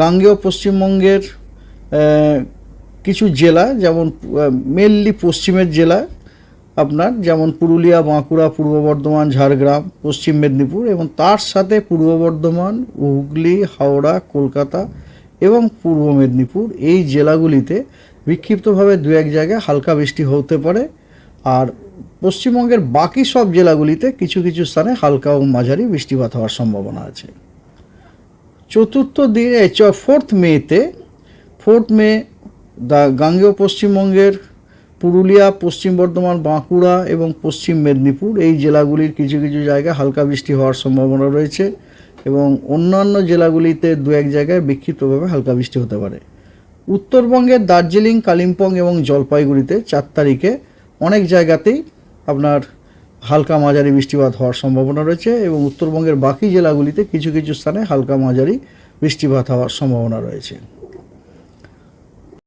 গাঙ্গেয় পশ্চিমবঙ্গের কিছু জেলা, যেমন মেনলি পশ্চিমের জেলা আপনার, যেমন পুরুলিয়া, বাঁকুড়া, পূর্ব বর্ধমান, ঝাড়গ্রাম, পশ্চিম মেদিনীপুর এবং তার সাথে পূর্ব বর্ধমান, হুগলি, হাওড়া, কলকাতা এবং পূর্ব মেদিনীপুর এই জেলাগুলিতে বিক্ষিপ্তভাবে দু এক জায়গায় হালকা বৃষ্টি হতে পারে। আর পশ্চিমবঙ্গের বাকি সব জেলাগুলিতে কিছু কিছু স্থানে হালকা ও মাঝারি বৃষ্টিপাত হওয়ার সম্ভাবনা আছে। চতুর্থ দিন ফোর্থ মেতে ফোর্থ মে দা গাঙ্গেয় পশ্চিমবঙ্গের পুরুলিয়া, পশ্চিম বর্ধমান, বাঁকুড়া এবং পশ্চিম মেদিনীপুর, এই জেলাগুলির কিছু কিছু জায়গায় হালকা বৃষ্টি হওয়ার সম্ভাবনা রয়েছে এবং অন্যান্য জেলাগুলিতে দু এক জায়গায় বিক্ষিপ্তভাবে হালকা বৃষ্টি হতে পারে। উত্তরবঙ্গের দার্জিলিং, কালিম্পং এবং জলপাইগুড়িতে চার তারিখে অনেক জায়গাতেই আপনার হালকা মাঝারি বৃষ্টিপাত হওয়ার সম্ভাবনা রয়েছে এবং উত্তরবঙ্গের বাকি জেলাগুলিতে কিছু কিছু স্থানে হালকা মাঝারি বৃষ্টিপাত হওয়ার সম্ভাবনা রয়েছে।